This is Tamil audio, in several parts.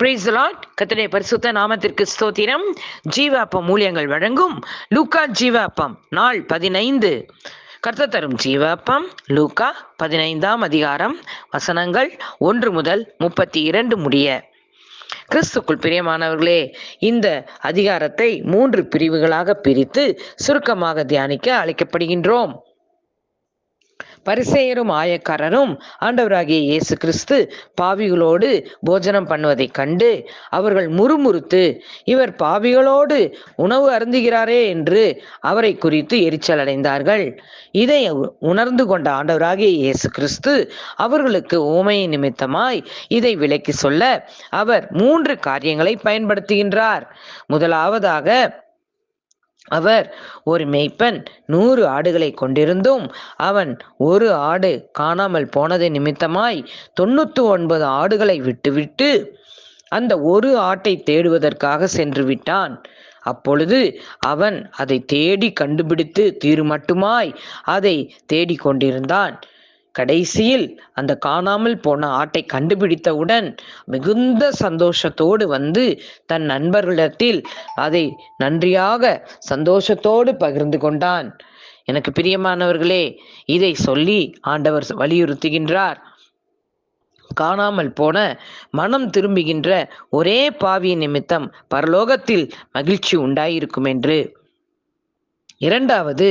பிரைஸ் லாட் கத்தனை பரிசுத்த நாமத்திற்கு ஸ்தோத்திரம். ஜீவாப்பம் மூலியங்கள் வழங்கும் லூக்கா ஜீவாப்பம் நாள் பதினைந்து. கர்த்த தரும் ஜீவாப்பம் லூக்கா பதினைந்தாம் அதிகாரம் வசனங்கள் ஒன்று முதல் முப்பத்தி இரண்டு முடிய. கிறிஸ்துக்குள் பிரியமானவர்களே இந்த அதிகாரத்தை மூன்று பிரிவுகளாக பிரித்து சுருக்கமாக தியானிக்க அழைக்கப்படுகின்றோம். பரிசெயரும் ஆயக்காரரும் ஆண்டவராகிய இயேசு கிறிஸ்து பாவிகளோடு போஜனம் பண்ணுவதை கண்டு அவர்கள் முறுமுறுத்து இவர் பாவிகளோடு உணவு அருந்துகிறாரே என்று அவரை குறித்து எரிச்சல் அடைந்தார்கள். இதை உணர்ந்து கொண்ட ஆண்டவராகிய இயேசு கிறிஸ்து அவர்களுக்கு ஊமையை நிமித்தமாய் இதை விலக்கி சொல்ல அவர் மூன்று காரியங்களை பயன்படுத்துகின்றார். முதலாவதாக அவர் ஒரு மேய்ப்பன் நூறு ஆடுகளை கொண்டிருந்தும் அவன் ஒரு ஆடு காணாமல் போனது நிமித்தமாய் தொண்ணூத்தி ஒன்பது ஆடுகளை விட்டுவிட்டு அந்த ஒரு ஆட்டை தேடுவதற்காக சென்று விட்டான். அப்பொழுது அவன் அதை தேடி கண்டுபிடித்து தீருமட்டுமாய் அதை தேடிக்கொண்டிருந்தான் கடைசியில் அந்த காணாமல் போன ஆட்டை கண்டுபிடித்தவுடன் மிகுந்த சந்தோஷத்தோடு வந்து தன் நண்பர்களிடத்தில் அதை நன்றியாக சந்தோஷத்தோடு பகிர்ந்து கொண்டான். எனக்கு பிரியமானவர்களே இதை சொல்லி ஆண்டவர் வலியுறுத்துகின்றார். காணாமல் போன மனம் திரும்புகின்ற ஒரே பாவிய நிமித்தம் பரலோகத்தில் மகிழ்ச்சி உண்டாயிருக்கும் என்று இரண்டாவது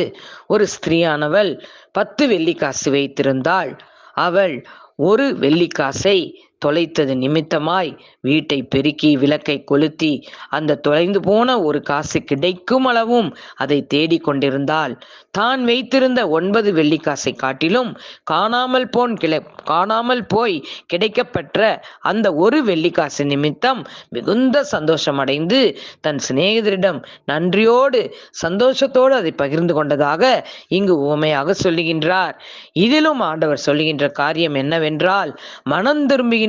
ஒரு ஸ்திரீயானவள் பத்து வெள்ளிக்காசு வைத்திருந்தாள். அவள் ஒரு வெள்ளிக்காசை தொலைத்தது நிமித்தமாய் வீட்டை பெருக்கி விளக்கை கொளுத்தி அந்த தொலைந்து போன ஒரு காசு கிடைக்கும் அளவும் அதை தேடிக்கொண்டிருந்தாள் தான் வைத்திருந்த ஒன்பது வெள்ளிக்காசை காட்டிலும் காணாமல் போன் கிளை காணாமல் போய் கிடைக்கப்பெற்ற அந்த ஒரு வெள்ளிக்காசு நிமித்தம் மிகுந்த சந்தோஷமடைந்து தன் சிநேகிதரிடம் நன்றியோடு சந்தோஷத்தோடு அதை பகிர்ந்து கொண்டதாக இங்கு உவமையாக சொல்லுகின்றார். இதிலும் ஆண்டவர் சொல்லுகின்ற காரியம் என்னவென்றால் மனம் திரும்புகின்ற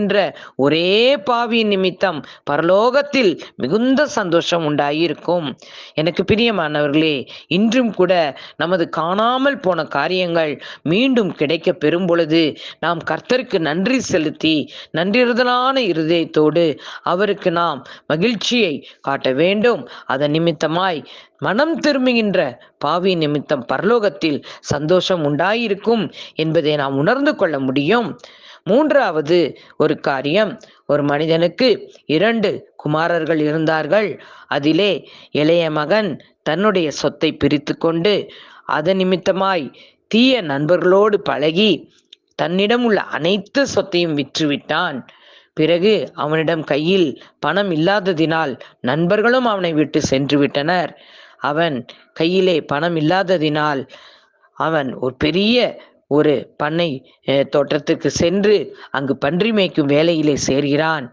ஒரே பாவியின் நிமித்தம் பரலோகத்தில் மிகுந்த சந்தோஷம் உண்டாயிருக்கும். எனக்கு பிரியமானவர்களே இன்றும் கூட நமது காணாமல் போன காரியங்கள் மீண்டும் கிடைக்க பெறும் பொழுது நாம் கர்த்தருக்கு நன்றி செலுத்தி நன்றிறுதலான இருதயத்தோடு அவருக்கு நாம் மகிழ்ச்சியை காட்ட வேண்டும். அதன் நிமித்தமாய் மனம் திரும்புகின்ற பாவி நிமித்தம் பரலோகத்தில் சந்தோஷம் உண்டாயிருக்கும் என்பதை நாம் உணர்ந்து கொள்ள முடியும். மூன்றாவது ஒரு காரியம். ஒரு மனிதனுக்கு இரண்டு குமாரர்கள் இருந்தார்கள். அதிலே இளைய மகன் தன்னுடைய சொத்தை பிரித்து கொண்டு அதன் நிமித்தமாய் தீய நண்பர்களோடு பழகி தன்னிடம் உள்ள அனைத்து சொத்தையும் விற்றுவிட்டான். பிறகு அவனிடம் கையில் பணம் இல்லாததினால் நண்பர்களும் அவனை விட்டு சென்று விட்டனர் அவன் கையிலே பணம் இல்லாததினால் அவன் ஒரு பெரிய ஒரு பண்ணை தோட்டத்துக்கு சென்று அங்கு பன்றி மேய்க்கும் வேலையிலே சேர்கிறான்.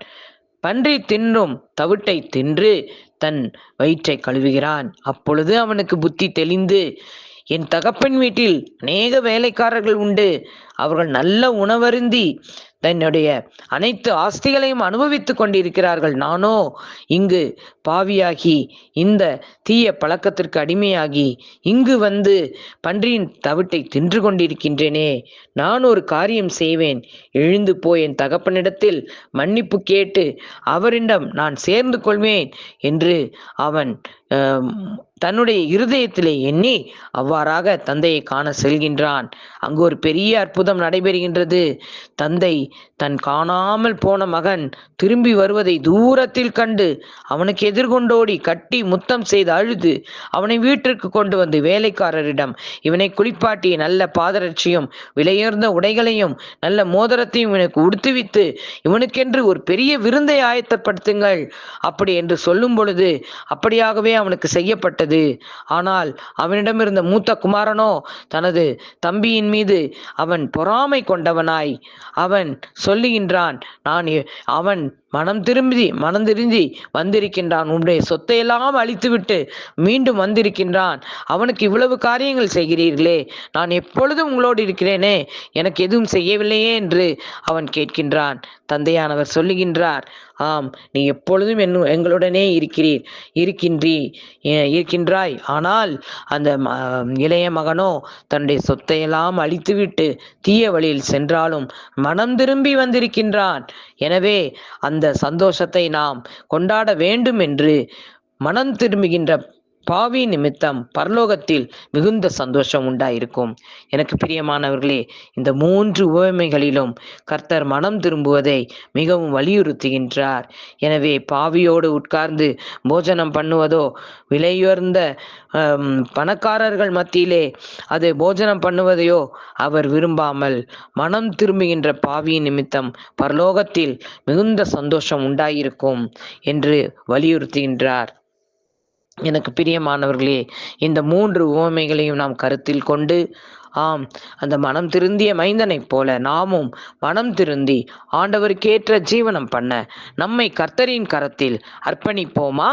பன்றி தின்றும் தவிட்டை தின்று தன் வயிற்றை கழுவுகிறான். அப்பொழுது அவனுக்கு புத்தி தெளிந்து என் தகப்பன் வீட்டில் அநேக வேலைக்காரர்கள் உண்டு. அவர்கள் நல்ல உணவருந்தி தன்னுடைய அனைத்து ஆஸ்திகளையும் அனுபவித்துக் கொண்டிருக்கிறார்கள். நானோ இங்கு பாவியாகி இந்த தீய பழக்கத்திற்கு அடிமையாகி இங்கு வந்து பன்றியின் தவிட்டை தின்று கொண்டிருக்கின்றேனே நான் ஒரு காரியம் செய்வேன். எழுந்து போய் என் தகப்பனிடத்தில் மன்னிப்பு கேட்டு அவரிடம் நான் சேர்ந்து கொள்வேன் என்று அவன் தன்னுடைய இருதயத்திலே எண்ணி அவ்வாறாக தந்தையை காண செல்கின்றான். அங்கு ஒரு பெரிய அற்புதம் நடைபெறுகின்றது. தந்தை தன் காணாமல் போன மகன் திரும்பி வருவதை தூரத்தில் கண்டு அவனுக்கு எதிர்கொண்டோடி கட்டி முத்தம் செய்து அழுது அவனை வீட்டிற்கு கொண்டு வந்து வேலைக்காரரிடம் இவனை குளிப்பாட்டி நல்ல பாதரட்சியும் விலையுயர்ந்த உடைகளையும் நல்ல மோதிரத்தையும் இவனுக்கு உடுத்துவித்து இவனுக்கென்று ஒரு பெரிய விருந்தை ஆயத்தப்படுத்துங்கள் அப்படி என்று சொல்லும் பொழுது அப்படியாகவே அவனுக்கு செய்யப்பட்டது. ஆனால் அவனிடம் இருந்த மூத்த குமாரனோ தனது தம்பியின் மீது அவன் பொறாமை கொண்டவனாய். அவன் சொல்லுகின்றான் நான் அவன் மனம் திரும்பி மனம் திரும்பி வந்திருக்கின்றான். உன்னுடைய சொத்தையெல்லாம் அழித்துவிட்டு மீண்டும் வந்திருக்கின்றான். அவனுக்கு இவ்வளவு காரியங்கள் செய்கிறீர்களே நான் எப்பொழுதும் உங்களோடு இருக்கிறேனே எனக்கு எதுவும் செய்யவில்லையே என்று அவன் கேட்கின்றான். தந்தையானவர் சொல்லுகின்றார் ஆம் நீ எப்பொழுதும் என் எங்களுடனே இருக்கிறீர் இருக்கின்றி இருக்கின்றாய். ஆனால் அந்த இளைய மகனோ தன்னுடைய சொத்தையெல்லாம் அழித்துவிட்டு தீய வழியில் சென்றாலும் மனம் திரும்பி வந்திருக்கின்றான். எனவே அந்த அந்த சந்தோஷத்தை நாம் கொண்டாட வேண்டும் என்று மனம் திரும்புகின்ற பாவி நிமித்தம் பரலோகத்தில் மிகுந்த சந்தோஷம் உண்டாயிருக்கும். எனக்கு பிரியமானவர்களே இந்த மூன்று உவமைகளிலும் கர்த்தர் மனம் திரும்புவதை மிகவும் வலியுறுத்துகின்றார். எனவே பாவியோடு உட்கார்ந்து போஜனம் பண்ணுவதோ விலையுயர்ந்த பணக்காரர்கள் மத்தியிலே அது போஜனம் பண்ணுவதையோ அவர் விரும்பாமல் மனம் திரும்புகின்ற பாவியின் நிமித்தம் பரலோகத்தில் மிகுந்த சந்தோஷம் உண்டாயிருக்கும் என்று வலியுறுத்துகின்றார். எனக்கு பிரியமானவர்களே இந்த மூன்று உவமைகளையும் நாம் கருத்தில் கொண்டு ஆம் அந்த மனம் திருந்திய மைந்தனைப் போல நாமும் மனம் திருந்தி ஆண்டவருக்கேற்ற ஜீவனம் பண்ண நம்மை கர்த்தரின் கரத்தில் அர்ப்பணிப்போமா?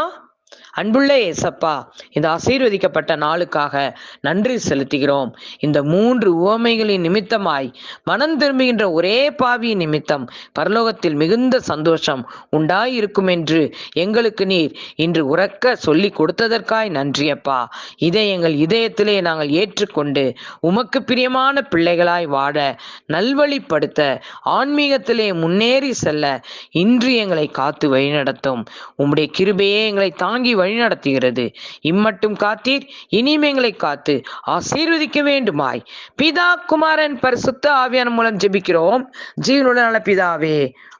அன்புள்ள ஏசப்பா இந்த ஆசீர்வதிக்கப்பட்ட நாளுக்காக நன்றி செலுத்துகிறோம். இந்த மூன்று உவமைகளின் நிமித்தமாய் மனம் திரும்புகின்ற ஒரே பாவியின் நிமித்தம் பரலோகத்தில் மிகுந்த சந்தோஷம் உண்டாயிருக்கும் என்று எங்களுக்கு நீர் இன்று உறக்க சொல்லி கொடுத்ததற்காய் நன்றியப்பா. இதை எங்கள் இதயத்திலே நாங்கள் ஏற்றுக்கொண்டு உமக்கு பிரியமான பிள்ளைகளாய் வாழ நல்வழிப்படுத்த ஆன்மீகத்திலே முன்னேறி செல்ல இன்று எங்களை காத்து வழிநடத்தும். உம்முடைய கிருபையே எங்களை தாங்கி வழிநடத்துகிறது. இம்மட்டும் காத்தீர் இனியும் எங்களை காத்து ஆசீர்வதிக்க வேண்டுமாய். பிதா குமாரன் பரிசுத்த ஆவியான மூலம் ஜெபிக்கிறோம். ஜீவனுள்ள நல்ல பிதாவே